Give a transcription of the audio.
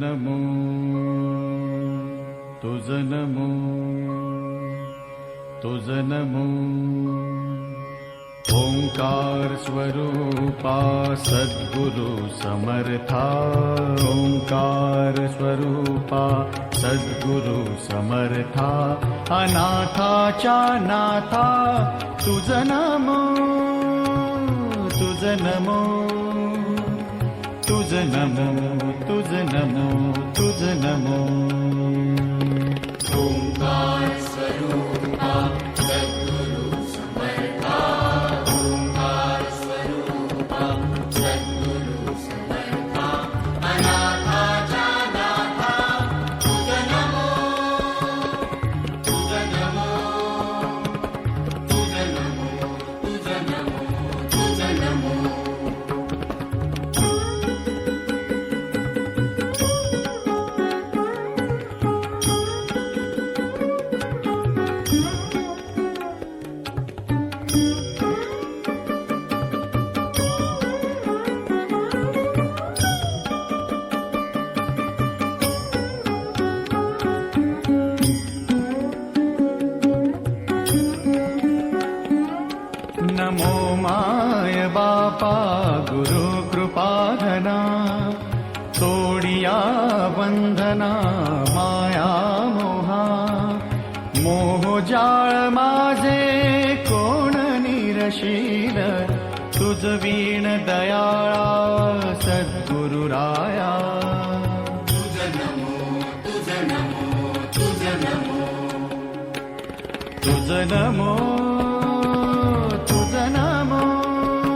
नमो तुज नमो तुज नमो ओंकार स्वरूपा सद्गुरु समर्था। ओंकार स्वरूपा सद्गुरु समर्था। अनाथाच्या नाथा तुझ नमो तुझ नमो। तुझ नमो तुझ नमो तुझ नमो नमो माय बापा गुरु कृपाधना तोडिया बंधना माया मोहा। मोह जाळ माझे कोण निरशील? तुझ वीण दयाळा सद्गुरु राया। तुझ नमो